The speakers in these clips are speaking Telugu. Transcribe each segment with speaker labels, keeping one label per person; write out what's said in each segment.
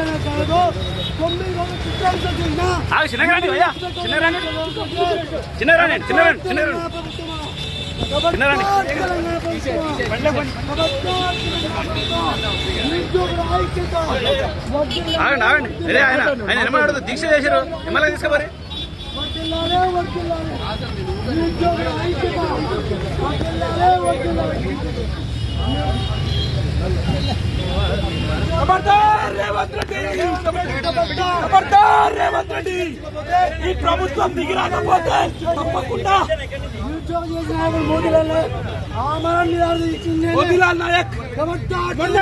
Speaker 1: మూట్లనే కాదు తొమ్మిది రోజులు.
Speaker 2: చిన్నగా రండి. చిన్నగా రండి, చిన్నగా రండి, చిన్నగా రండి. చిన్నగా రండి. ఆగండి ఆగండి అదే ఆయన ఆయన ఎనమాడు దీక్ష చేశారు ఎమ్మెల్యే తీసుకోబరి
Speaker 3: ఖబర్దార్ రేవంత్ రెడ్డి ఖబర్దార్ రేవంత్ రెడ్డి. ఈ ప్రభుత్వం దిగి రాకపోతే తప్పకుండా మోతీలాల్ నాయక్. మొన్న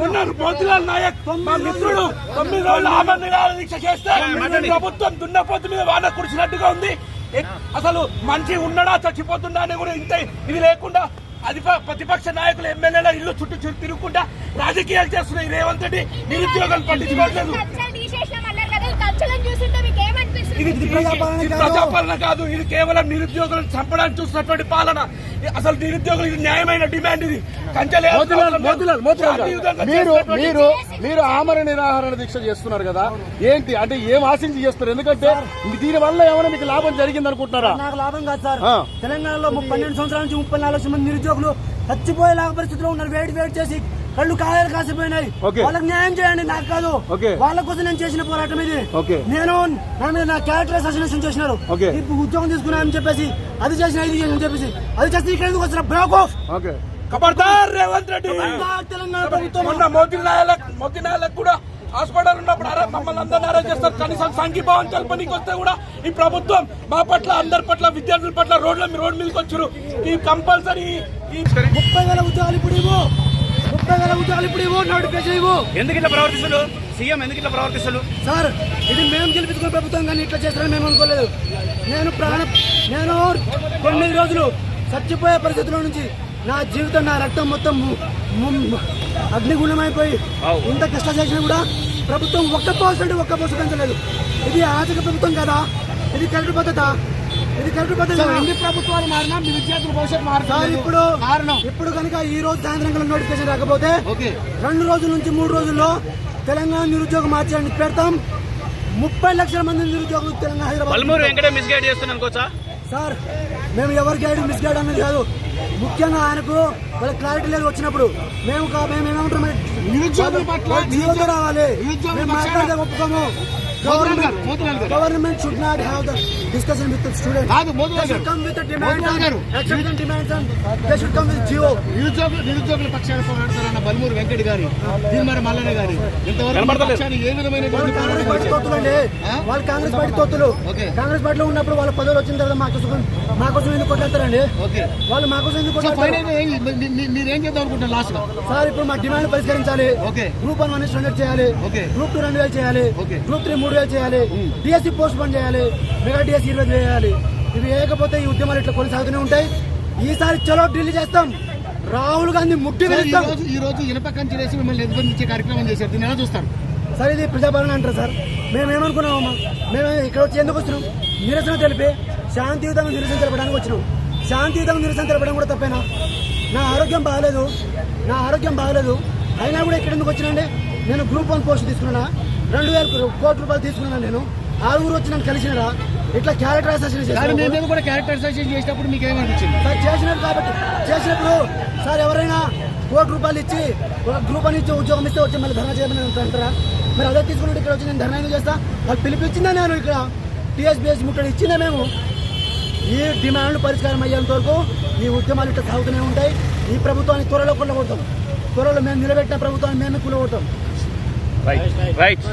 Speaker 3: మొన్న నాయక్ మా మిత్రుడు తొమ్మిది రోజులు ఆమె నిరాహార దీక్ష చేస్తే ప్రభుత్వం దున్నపోతు మీద వాన కురిసినట్టుగా ఉంది. అసలు మనిషి ఉన్నాడా చచ్చిపోతున్నా అని కూడా ఇంత ఇది లేకుండా అధిప ప్రతిపక్ష నాయకులు ఎమ్మెల్యేల ఇల్లు చుట్టూ చుట్టూ తిరుగుకుంటా రాజకీయాలు చేస్తున్నాయి రేవంత్ రెడ్డి నిరుద్యోగాలు పట్టించుకోవట్లేదు. ఇది ప్రజాపాలన కాదు. ఇది కేవలం నిరుద్యోగులను చంపడానికి చూసినటువంటి పాలన. అసలు నిరుద్యోగులు ఇది న్యాయమైన డిమాండ్ ఇది.
Speaker 4: మీరు మీరు మీరు ఆమర నిరాహరణ దీక్ష చేస్తున్నారు కదా. ఏంటి? అంటే ఏం ఆశించి చేస్తారు ఎందుకంటే దీని వల్ల ఏమైనా మీకు లాభం జరిగింది అనుకుంటున్నారా
Speaker 1: నాకు లాభం కాదు సార్. తెలంగాణలో పన్నెండు సంవత్సరాల నుంచి ముప్పై నాలుగు లక్షల మంది నిరుద్యోగులు చచ్చిపోయేలాగా పరిస్థితిలో ఉన్నారు. వేడి వేడి చేసి కళ్ళు కాయలు కాసిపోయినాయి.
Speaker 4: ఓకే.
Speaker 1: వాళ్ళకి న్యాయం చేయండి నాకు కాదు.
Speaker 4: ఓకే.
Speaker 1: వాళ్ళ కోసం నేను చేసిన పోరాటం ఇది.
Speaker 4: ఓకే.
Speaker 1: నేను నా మీద నా క్యారెక్టర్ అసోసియేషన్ చేసినారు.
Speaker 4: ఓకే.
Speaker 1: ఇప్పుడు ఉద్యోగం తీసుకున్నానని చెప్పేసి అది చేసిన ఇది చేసిన చెప్పేసి అది చేస్తే ఇక్కడ ఎందుకు వచ్చిన బ్రేక్ ఆఫ్
Speaker 4: ఓకే.
Speaker 3: ఖబర్దార్ రేవంత్ రెడ్డి.
Speaker 1: తెలంగాణ ప్రభుత్వం.
Speaker 3: మొన్న మోతినాయలకు మోతినాయలకు కూడా హాస్పిటల్ ఉన్నప్పుడు అరే మమ్మల్ని అందరిని అరెస్ట్ చేస్తారు. కనీసం సంఘీభావం తెలపనికి వస్తే కూడా ఈ ప్రభుత్వం మా పట్ల అందరి పట్ల విద్యార్థుల పట్ల రోడ్ల మీద రోడ్ మీదకి వచ్చారు. ఈ కంపల్సరీ ఈ
Speaker 1: ముప్పై వేల ఉద్యోగాలు ఇప్పుడు ఇవ్వు. ముప్పై వేల ఉద్యోగాలు ఇప్పుడు ఇవ్వు నోటిఫికేషన్ ఇవ్వు.
Speaker 2: ఎందుకు ఇట్లా ప్రవర్తిస్తులు? సీఎం ఎందుకు ఇట్లా ప్రవర్తిస్తులు?
Speaker 1: సార్ ఇది మేము గెలిపించుకున్న ప్రభుత్వం కానీ ఇట్లా చేస్తారని మేము అనుకోలేదు. నేను ప్రాణ నేను తొమ్మిది రోజులు చచ్చిపోయే పరిస్థితుల నుంచి నా జీవితం నా రక్తం మొత్తం అగ్నిగుణమైపోయి. ఇంత కష్టం చేసినా కూడా ప్రభుత్వం ఒక్క పర్సెంట్ ఒక్క పర్సెంట్ పెంచలేదు. ఇది ఆర్థిక ప్రభుత్వం కదా? ఇది కరెక్ట్ పద్ధత? ఇది కరెక్ట్ పద్ధతి
Speaker 4: ఎన్ని ప్రభుత్వాలు మారినా మీ విద్యార్థుల భవిష్యత్తు
Speaker 1: ఇప్పుడు
Speaker 4: కారణం?
Speaker 1: ఇప్పుడు కనుక ఈ రోజు సాయంత్రం నోటిఫికేషన్ రాకపోతే
Speaker 4: ఓకే.
Speaker 1: రెండు రోజుల నుంచి మూడు రోజుల్లో తెలంగాణ నిరుద్యోగం మార్చడానికి పెడతాం. ముప్పై లక్షల మంది నిరుద్యోగులు తెలంగాణ హైదరాబాద్ సార్ మేము ఎవరికి గైడ్ మిస్ గైడ్ అన్నది కాదు. ముఖ్యంగా ఆయనకు వాళ్ళ క్లారిటీ లేదు వచ్చినప్పుడు. మేము కా- మేము ఏమంటాం?
Speaker 4: నిరుద్యోగుల పట్ల
Speaker 1: రావాలి. మేము మాట్లాడితే ఒప్పుకోము. Government should not have the discussion with student
Speaker 4: కాదు, Motilal garu.
Speaker 1: Come with
Speaker 4: Motilal garu.
Speaker 1: Demand demands and they should come with Jio
Speaker 4: నిరుద్యోగులు నిరుద్యోగుల పక్షాన పోరాడతారన్న బల్మూరు వెంకట్ గారి తీర్మాన మల్లన్న గారి ఇంతవరకు. పక్షాన్ని ఏ విధమైన
Speaker 1: వాళ్ళు కాంగ్రెస్ పార్టీ అండి
Speaker 4: ఆ?
Speaker 1: వాళ్ళు కాంగ్రెస్ పార్టీ తొత్తులు
Speaker 4: ఓకే.
Speaker 1: కాంగ్రెస్ పార్టీలో ఉన్నప్పుడు వాళ్ళ పదవులు వచ్చిన తర్వాత మాకోసం మాకోసం ఎందుకు కొట్లాడతారండి వాళ్ళు మాకోసం ఎందుకు
Speaker 4: మీరేం చేద్దాం అనుకుంటారు లాస్ట్గా
Speaker 1: సార్ ఇప్పుడు మా డిమాండ్ పరిష్కరించాలి. గ్రూప్ వన్ స్టాండర్డ్ చేయాలి. గ్రూప్ టూ రెండు వేలు చేయాలి
Speaker 4: ఓకే.
Speaker 1: గ్రూప్ త్రీ మూడు వేలు చేయాలి డిఎస్సి పోస్ట్ పోన్ చేయాలి. మెగా డిఎస్సి ఇరవై వేలు చేయాలి. ఇవి వేయకపోతే ఈ ఉద్యమాలు ఇట్లా కొనసాగుతూనే ఉంటాయి. ఈసారి చలో ఢిల్లీ చేస్తాం. రాహుల్ గాంధీ ముట్టి
Speaker 4: ఈ రోజు ఇనప కంచె వేసి మిమ్మల్ని ఎదుర్కొనిచ్చే కార్యక్రమం చేశారు. దీన్ని ఎలా చూస్తారు?
Speaker 1: సార్ ఇది ప్రజాపాలన అంటారు సార్. మేము ఏమనుకున్నామమ్మా మేము ఇక్కడ వచ్చి ఎందుకు వచ్చినాం నిరసన తెలిపి శాంతియుతంగా నిరసన తెలపడానికి వచ్చినాం. శాంతియుతంగా నిరసన తెలపడం కూడా తప్పేనా? నా ఆరోగ్యం బాగలేదు. నా ఆరోగ్యం బాగలేదు. అయినా కూడా ఇక్కడ ఎందుకు వచ్చినండి నేను గ్రూప్ వన్ పోస్ట్ తీసుకున్నా రెండు వేల కోట్ల రూపాయలు తీసుకున్నాను నేను. ఆరుగురు వచ్చి నన్ను కలిసినారా? ఇట్లా క్యారెక్టర్ అసోసియేషన్ చేశారు.
Speaker 4: కూడా క్యారెక్టర్ అసోసియేషన్ చేసినప్పుడు మీకు ఏమనిపించింది?
Speaker 1: సార్ చేసినట్టు కాబట్టి. చేసినప్పుడు సార్ ఎవరైనా కోటి రూపాయలు ఇచ్చి ఒక గ్రూప్ అని ఇచ్చి ఉద్యోగం ఇస్తే వచ్చి మళ్ళీ ధర్నా చేయమని అంటారా? మరి అదే తీసుకున్నట్టు ఇక్కడ వచ్చి నేను ధర్నా ఎందుకు చేస్తా? వాళ్ళు పిలిపించిందా నేను ఇక్కడ? టీఎస్బీఎస్ ముట్టడి ఇచ్చిందా మేము? ఈ డిమాండ్లు పరిష్కారం అయ్యేంత వరకు ఈ ఉద్యమాలు ఇట్లా సాగుతూనే ఉంటాయి. ఈ ప్రభుత్వాన్ని త్వరలో కొల్లగొడతాం. త్వరలో మేము నిలబెట్టిన ప్రభుత్వాన్ని మేమే కూలగొడతాం
Speaker 2: రైట్ రైట్